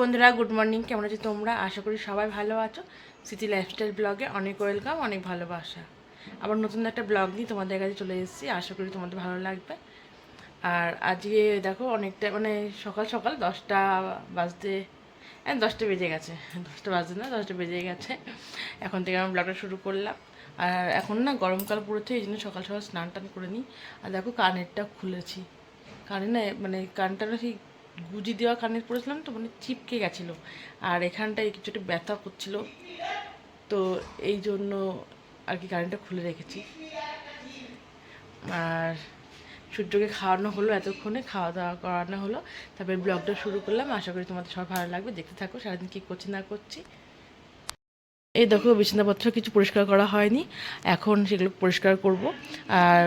বন্ধুরা good morning কেমন আছো তোমরা? আশা করি সবাই ভালো আছো। সিটি লাইফস্টাইল ব্লগে অনেক ওয়েলকাম অনেক ভালোবাসা। আবার নতুন একটা ব্লগ নিয়ে তোমাদের কাছে চলে এসেছি। আশা করি তোমাদের ভালো লাগবে। আর আজকে দেখো অনেকটা মানে সকাল সকাল দশটা বাজতে হ্যাঁ দশটা বেজে গেছে। দশটা বাজতে না, দশটা বেজে গেছে। এখন থেকে আমি ব্লগটা শুরু করলাম। আর এখন না গরমকাল পড়েছে এই জন্য সকাল সকাল স্নান টান করে নিই। আর দেখো কানেরটা খুলেছি। কানে না মানে কানটা সেই গুজি দেওয়া কানের পরেছিলাম তো মানে চিপকে গেছিল। আর এখানটায় কিছুটা ব্যথা করছিল। তো এই জন্য আর কি কারেন্টটা খুলে রেখেছি। আর সূর্যকে খাওয়ানো হলো এতক্ষণে খাওয়া দাওয়া করানো হলো। তারপরে ব্লগটা শুরু করলাম। আশা করি তোমাদের সব ভালো লাগবে। দেখতে থাকো, সারাদিন কী করছি না করছি। এই দেখো, বিছানাপত্র কিছু পরিষ্কার করা হয়নি। এখন সেগুলো পরিষ্কার করব। আর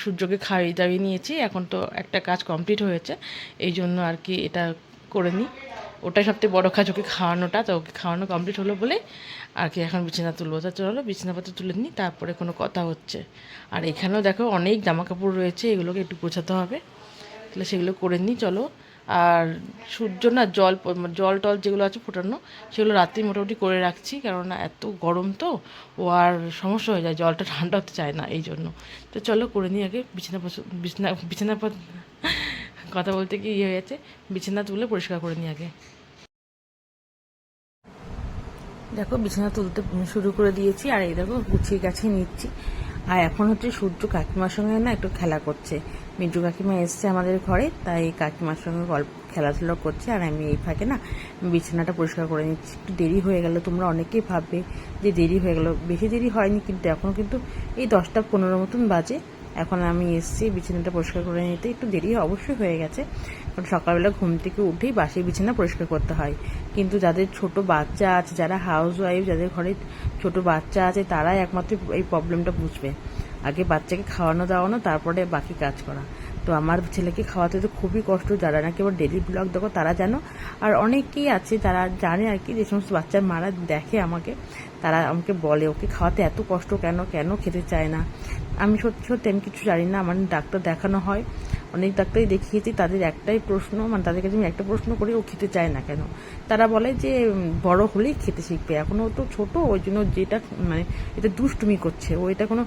সূর্যকে খাইয়ে দাইয়ে নিয়েছি। এখন তো একটা কাজ কমপ্লিট হয়েছে। এই জন্য আর কি এটা করে নিই। ওটাই সবথেকে বড়ো কাজ, ওকে খাওয়ানোটা। তো ওকে খাওয়ানো কমপ্লিট হলো বলে আর কি এখন বিছানা তুলবো। তা চলো, বিছানাপত্র তুলে নিই। তারপরে কোনো কথা হচ্ছে। আর এখানেও দেখো অনেক জামা কাপড় রয়েছে। এগুলোকে একটু গোছাতে হবে। তাহলে সেগুলো করে নিই। চলো আর সূর্য না জল জল টল যেগুলো আছে ফোটানো, সেগুলো রাত্রি মোটামুটি করে রাখছি, কেননা এত গরম তো, ও আর সমস্যা হয়ে যায়, জলটা ঠান্ডা হতে চায় না এই জন্য। তো চলো করে নিই আগে বিছানা বিছানা বিছানা কথা বলতে কি ইয়ে হয়ে বিছানা তুলে পরিষ্কার করে নিই আগে। দেখো বিছানা তুলতে, শুরু করে দিয়েছি, আর এই দেখো গুছিয়ে গাছিয়ে নিচ্ছি। এখন হচ্ছে সূর্য কাকিমার সঙ্গে না একটু খেলা করছে। মিন্টু কাকিমা এসছে আমাদের ঘরে, তাই কাকিমার সঙ্গে গল্প, খেলাধুলো করছে। আর আমি এই ফাঁকে না বিছানাটা পরিষ্কার করে নিচ্ছি। একটু দেরি হয়ে গেল, তোমরা অনেকেই ভাববে যে দেরি হয়ে গেল। বেশি দেরি হয়নি, কিন্তু এখন কিন্তু এই দশটা পনেরো মতন বাজে। এখন আমি এসছি, বিছানাটা পরিষ্কার করে নিতে। একটু দেরি অবশ্যই হয়ে গেছে। কারণ সকালবেলা ঘুম থেকে উঠেই বাসি বিছানা পরিষ্কার করতে হয়। কিন্তু যাদের ছোট বাচ্চা আছে, যারা হাউস ওয়াইফ যাদের ঘরে ছোট বাচ্চা আছে, তারাই একমাত্র এই প্রবলেমটা বুঝবে। আগে বাচ্চাকে খাওয়ানো দাওয়ানো, তারপরে বাকি কাজ করা। তো আমার ছেলেকে খাওয়াতে তো খুবই কষ্ট, যারা নাকি আবার ডেলি ব্লগ দেখো তারা জানো। আর অনেকেই আছে তারা জানে আর কি, যে সমস্ত বাচ্চার মারা দেখে আমাকে, তারা আমাকে বলে, ওকে খাওয়াতে এত কষ্ট কেন? কেন খেতে চায় না? আমি সত্যি সত্যি আমি কিছু জানি না, আমার ডাক্তার দেখানো হয়। অনেক ডাক্তারই দেখিয়েছি, তাদের একটাই প্রশ্ন মানে তাদের কাছে আমি একটা প্রশ্ন করি, ও খেতে চায় না কেন? তারা বলে যে বড় হলেই খেতে শিখবে, এখনও ও তো ছোট, ওই জন্য যেটা মানে এটা দুষ্টুমি করছে। ও এটা কোনো,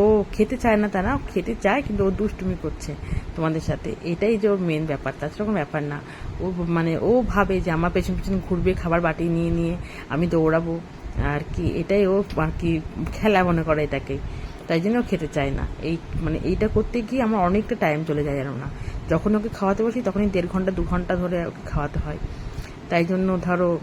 ও খেতে চায় না তারা খেতে চায়, কিন্তু ও দুষ্টুমি করছে তোমাদের সাথে। এটাই যে ওর মেন ব্যাপার তাছাড়া কোনো ব্যাপার না। ও মানে ও ভাবে যে, আমার পেছন পেছন ঘুরবে, খাবার বাটি নিয়ে নিয়ে আমি দৌড়াবো, আর কি, এটাই ও, আর কি, খেলা মনে করে এটাকে। তাই জন্য খেতে চায় না। এই মানে এইটা করতে গিয়ে আমার অনেকটা টাইম চলে যায় জানো না। যখন ওকে খাওয়াতে বসি, তখনই দেড় ঘণ্টা, দু ঘণ্টা ধরে ওকে খাওয়াতে হয়। তাই জন্য ধরো,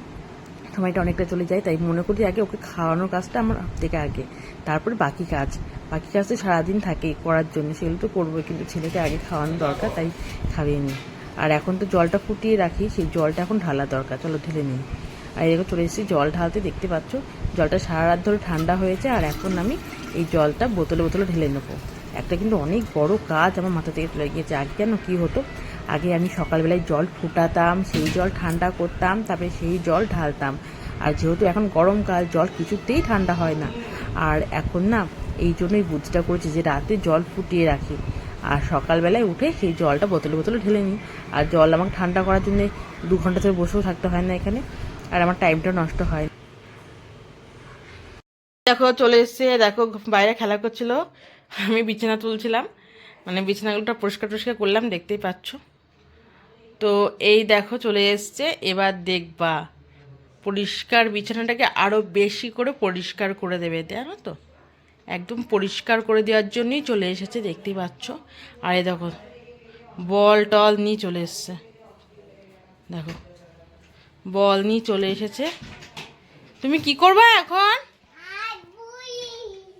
সময়টা অনেকটা চলে যায়। তাই মনে করি আগে ওকে খাওয়ানোর কাজটা আমার থেকে আগে। তারপরে বাকি কাজ। বাকি কাজ তো সারাদিন থাকে করার জন্য। সেগুলো তো করব কিন্তু ছেলেকে আগে খাওয়ানো দরকার, তাই খাইয়ে নিই। আর এখন তো জলটা ফুটিয়ে রাখি, সেই জলটা এখন ঢালা দরকার। চলো ঢেলে নিই। আর এরকম চলে এসেছি, জল ঢালতে দেখতে পাচ্ছ, জলটা সারা রাত ধরে ঠান্ডা হয়েছে। আর এখন আমি এই জলটা বোতলে বোতলে ঢেলে নেব। একটা কিন্তু অনেক বড় কাজ আমার মাথা থেকে চলে গিয়েছে। আগে কেন কি হতো? আগে আমি সকালবেলায় জল ফুটাতাম, সেই জল ঠান্ডা করতাম, তারপরে সেই জল ঢালতাম। আর যেহেতু এখন গরমকাল জল কিছুতেই ঠান্ডা হয় না। আর এখন না, এই জন্যই বুদ্ধিটা করেছি যে রাতে জল ফুটিয়ে রাখি। আর সকালবেলায় উঠে সেই জলটা বোতলে বোতলে ঢেলে নিই। আর জল আমাকে ঠান্ডা করার জন্য দু ঘণ্টা ধরে বসেও থাকতে হয় না এখানে। আর আমার টাইমটা নষ্ট হয়। দেখো চলে এসছে, দেখো বাইরে খেলা করছিল। আমি বিছানা তুলছিলাম মানে বিছানাগুলোটা পরিষ্কার টরিষ্কার করলাম, দেখতেই পাচ্ছ। তো এই দেখো চলে এসছে, এবার দেখবা, পরিষ্কার বিছানাটাকে আরও বেশি করে পরিষ্কার করে দেবে, জানো তো? একদম পরিষ্কার করে দেওয়ার জন্যই চলে এসেছে, দেখতেই পাচ্ছ। আর এই দেখো, বল টল নিয়ে চলে এসছে। দেখো, বল নিয়ে চলে এসেছে। তুমি কি করবে এখন?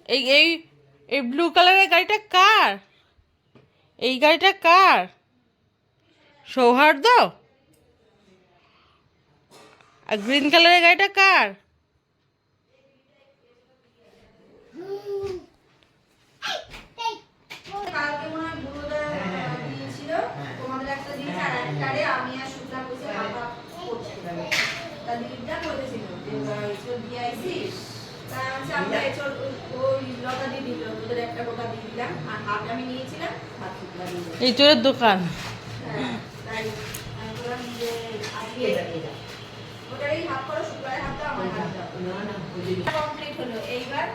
এই এই এই ব্লু কালারের গাড়িটা কার? এই গাড়িটা কার? সৌহার্দ্য? আর গ্রিন কালারের গাড়িটা কার? একটা আমরা এসব ওই লতা দিয়ে দিল তোদের একটা গোটা দিয়ে দিলাম আর হাত আমি নিয়েছিলাম হাত শুক্লা দিয়ে দিলাম এই চোরের দোকান। হ্যাঁ, তাই আমি বললাম যে আজকে ওটারই হাফ করো শুক্রবারে হাফ দাও আমার হাফ দাও কমপ্লিট হলো এইবার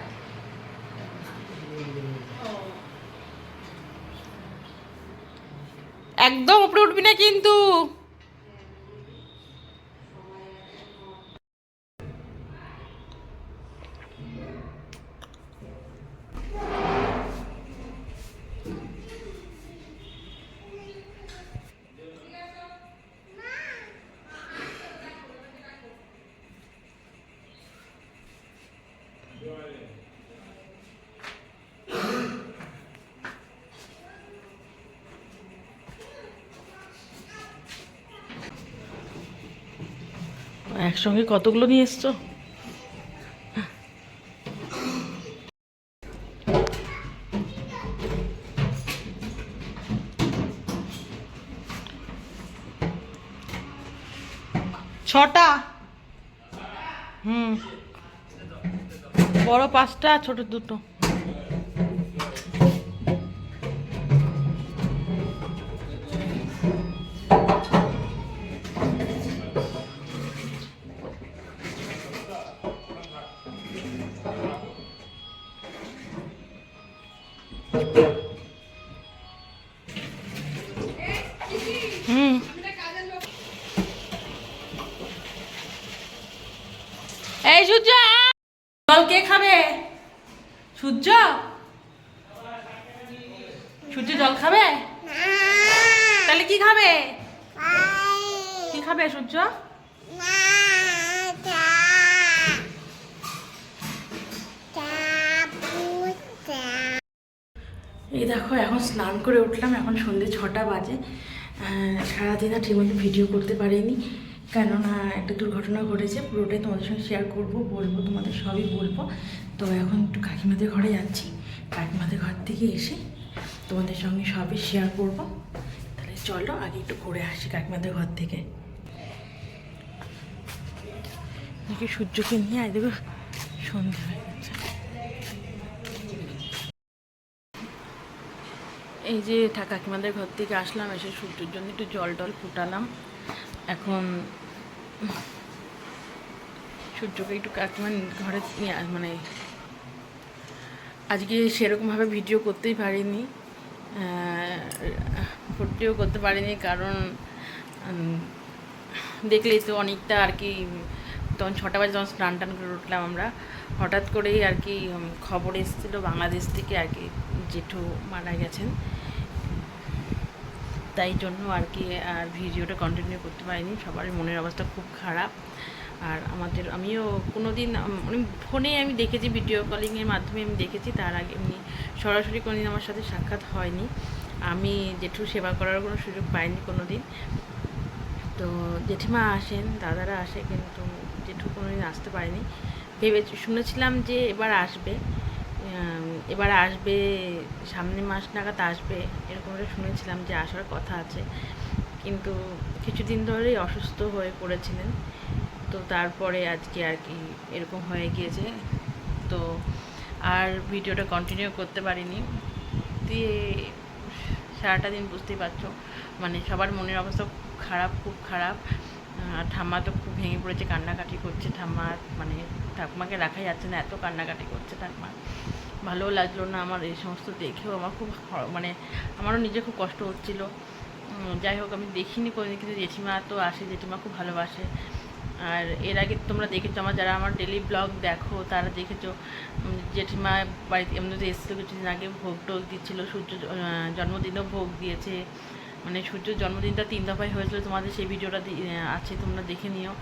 একদম উপরে উঠবি না কিন্তু। একসঙ্গে কতগুলো নিয়ে এসছো? ছটা? হুম। বড় পাঁচটা ছোট দুটো। এই সূর্য! জল কে খাবে? সূর্য? সূর্য জল খাবে? তাহলে কি খাবে? কি খাবে সূর্য? এই দেখো, এখন স্নান করে উঠলাম, এখন সন্ধ্যে ছটা বাজে। সারাদিন আর ঠিকমতো ভিডিও করতে পারিনি। কেননা একটা দুর্ঘটনা ঘটেছে, পুরোটাই তোমাদের সঙ্গে শেয়ার করব, বলব, তোমাদের সবই বলব। তো এখন একটু কাকিমাদের ঘরে যাচ্ছি। কাকিমাদের ঘর থেকে এসে তোমাদের সঙ্গে সবই শেয়ার করব। তাহলে চলো, আগে একটু ঘুরে আসি কাকিমাদের ঘর থেকে। নাকি সূর্যকে নিয়ে আয় দেখো, সন্ধে হয়ে গেছে। এই যে কাকিমাদের ঘর থেকে আসলাম, এসে সূর্যের জন্য একটু জল টল ফুটালাম। এখন সূর্যকে একটু কাকিমার ঘরে নিয়ে মানে আজকে সেরকমভাবে ভিডিও করতেই পারিনি। ফুটিও করতে পারিনি কারণ দেখলেই তো অনেকটা আর কি, তখন ছটা বাজে তখন স্নান টান করে উঠলাম আমরা। হঠাৎ করেই আর কি খবর এসেছিল বাংলাদেশ থেকে আর কি, জেঠু মারা গেছেন। তাই জন্য আর কি, আর ভিডিওটা কন্টিনিউ করতে পারিনি। সবার মনের অবস্থা খুব খারাপ। আর আমাদের, আমিও কোনো দিন ফোনে আমি দেখেছি ভিডিও কলিংয়ের মাধ্যমে আমি দেখেছি, তার আগে এমনি সরাসরি কোনো দিন আমার সাথে সাক্ষাৎ হয়নি। আমি জেঠু সেবা করার কোনো সুযোগ পাইনি কোনো দিন তো জেঠিমা আসেন, দাদারা আসে, কিন্তু জেঠু কোনো দিন আসতে পারেনি। ভেবে শুনেছিলাম যে এবার আসবে। এবার আসবে, সামনে মাস নাগাদ আসবে, এরকম একটা শুনেছিলাম যে আসার কথা আছে। কিন্তু কিছুদিন ধরেই অসুস্থ হয়ে পড়েছিলেন। তো তারপরে আজকে আর কি এরকম হয়ে গিয়েছে। তো আর ভিডিওটা কন্টিনিউ করতে পারিনি। দিয়ে সারাটা দিন বুঝতেই পারছ মানে সবার মনের অবস্থা খুব খারাপ খুব খারাপ। আর ঠাম্মা তো খুব ভেঙে পড়েছে, কান্নাকাটি করছে ঠাম্মা মানে ঠাকুমাকে রাখাই যাচ্ছে না, এত কান্নাকাটি করছে ঠাকুমা ভালোও লাগল না আমার এই সমস্ত দেখেও আমার খুব মানে আমারও নিজে খুব কষ্ট হচ্ছিল। যাই হোক, আমি দেখিনি কোনোদিন, কিন্তু জেঠিমা তো আসে, জেঠিমা খুব ভালোবাসে। আর এর আগে তোমরা দেখেছ, আমার যারা আমার ডেলি ব্লগ দেখো, তারা দেখেছ জেঠিমা বাড়িতে এমনিতে এসেছিল কিছুদিন আগে, ভোগ টোগ দিচ্ছিল, সূর্য জন্মদিনও ভোগ দিয়েছে। মানে সূর্যর জন্মদিনটা তিন দফায় হয়েছিল, তোমাদের সেই ভিডিওটা আছে, তোমরা দেখে নিও।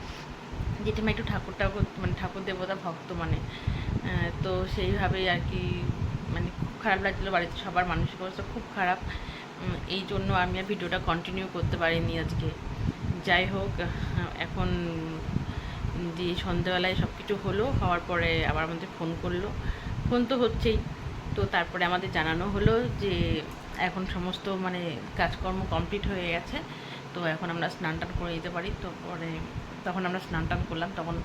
জেঠিমা একটু ঠাকুর ঠাকুর মানে ঠাকুর দেবতা, ভক্ত মানে। তো সেইভাবেই আর কি মানে খুব খারাপ লাগছিল বাড়িতে সবার মানসিক অবস্থা খুব খারাপ। এই জন্য আমি আর ভিডিওটা কন্টিনিউ করতে পারিনি আজকে। যাই হোক, এখন যে সন্ধ্যেবেলায় সব কিছু হলো, হওয়ার পরে আবার আমাদের ফোন করল। ফোন তো হচ্ছেই। তো তারপরে আমাদের জানানো হলো যে এখন সমস্ত মানে কাজকর্ম কমপ্লিট হয়ে গেছে। তো এখন আমরা স্নান টান করে দিতে পারি, তো পরে তখন আমরা স্নান টান করলাম, তখন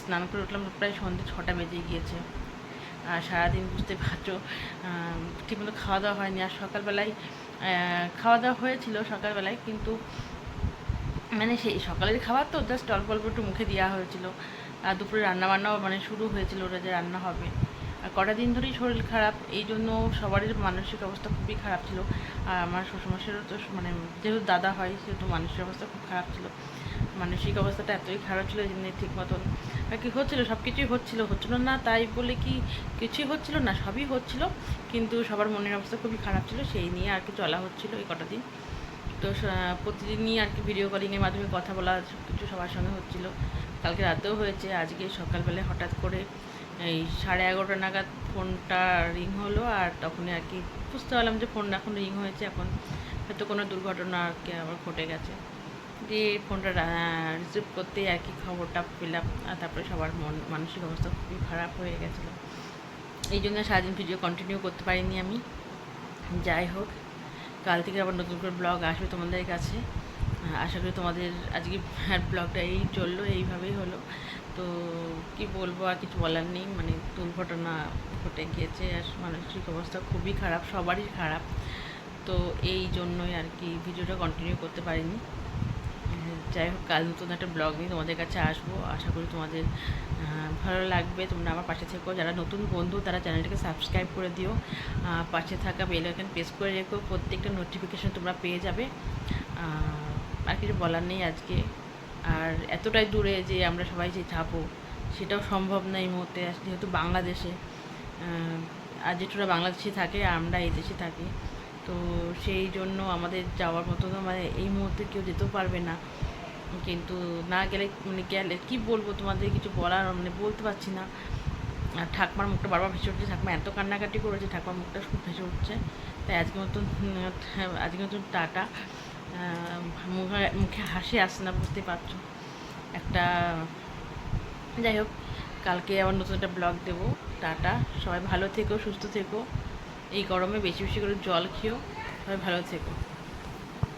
স্নান করে উঠলাম, প্রায় সন্ধ্যে ছটা বেজে গিয়েছে। আর সারাদিন বুঝতে পারছ ঠিকমতো খাওয়া দাওয়া হয়নি। আর সকালবেলায় খাওয়া দাওয়া হয়েছিল সকালবেলায়, কিন্তু মানে সেই সকালের খাবার তো জাস্ট অল্প অল্প একটু মুখে দেওয়া হয়েছিল। আর দুপুরে রান্না বান্নাও মানে শুরু হয়েছিল ওটা যে রান্না হবে। আর কটা দিন ধরেই শরীর খারাপ এই জন্য সবারই মানসিক অবস্থা খুবই খারাপ ছিল। আর আমার শ্বশুরমশাইয়েরও তো মানে যেহেতু দাদা হয়, সেহেতু মানসিক অবস্থা খুব খারাপ ছিল। মানসিক অবস্থাটা এতই খারাপ ছিল যে জন্য ঠিক মতন আর কি হচ্ছিল সব কিছুই হচ্ছিল। হচ্ছিল না তাই বলে কি কিছুই হচ্ছিল না, সবই হচ্ছিল। কিন্তু সবার মনের অবস্থা খুবই খারাপ ছিল, সেই নিয়ে আর কি চলা হচ্ছিল এই কটা দিন। তো প্রতিদিনই আর কি ভিডিও কলিংয়ের মাধ্যমে কথা বলা সব কিছু সবার সঙ্গে হচ্ছিল। কালকে রাতেও হয়েছে, আজকে সকালবেলায় হঠাৎ করে এই সাড়ে এগারোটা নাগাদ ফোনটা রিং হলো আর তখনই আর কি বুঝতে পারলাম যে ফোন এখন রিং হয়েছে, এখন হয়তো কোনো দুর্ঘটনা আর কি আবার ঘটে গেছে। দিয়ে ফোনটা রিসিভ করতেই আর কি খবরটা পেলাম, আর তারপরে সবার মন, মানসিক অবস্থা খুবই খারাপ হয়ে গেছিল। এই জন্য সারাদিন ভিডিও কন্টিনিউ করতে পারিনি আমি। যাই হোক, কাল থেকে আবার নতুন করে ব্লগ আসবে তোমাদের কাছে। আশা করি তোমাদের আজকে ব্লগটা এই চলল, এইভাবেই হলো। তো কি বলব, আর কিছু বলার নেই। মানে দুর্ঘটনা ঘটে গিয়েছে আর মানসিক অবস্থা খুবই খারাপ, সবারই খারাপ। তো এই জন্যই আর কি ভিডিওটা কন্টিনিউ করতে পারিনি। যাই হোক, কাল নতুন একটা ব্লগ নিয়ে তোমাদের কাছে আসব। আশা করি তোমাদের ভালো লাগবে। তোমরা আমার পাশে থেকো। যারা নতুন বন্ধু, তারা চ্যানেলটাকে সাবস্ক্রাইব করে দিও। পাশে থাকা বেল আইকন প্রেস করে রেখো। প্রত্যেকটা নোটিফিকেশন তোমরা পেয়ে যাবে। আর কিছু বলার নেই আজকে। আর এতটাই দূরে যে আমরা সবাই যে যাব, সেটাও সম্ভব না এই মুহূর্তে। যেহেতু বাংলাদেশে আর যেটুরা বাংলাদেশে থাকে, আর আমরা এই দেশে থাকি, তো সেই জন্য আমাদের যাওয়ার মতো মানে এই মুহূর্তে কেউ যেতেও পারবে না। কিন্তু না গেলে মানে গেলে কি বলব তোমাদের কিছু বলার মানে বলতে পারছি না। আর ঠাকমার মুখটা বারবার ভেসে উঠছে। ঠাকমা এত কান্নাকাটি করেছে, ঠাকমার মুখটা খুব ভেসে উঠছে। তাই আজকে মতন আজকে মতন টাটা। মুখে মুখে হাসি আসে না বুঝতে পারছ। একটা, যাই হোক, কালকে আবার নতুন একটা ব্লগ দেবো। টাটা। সবাই ভালো থেকো, সুস্থ থেকো। এই গরমে বেশি বেশি করে জল খেয়েও সবাই ভালো থেকো।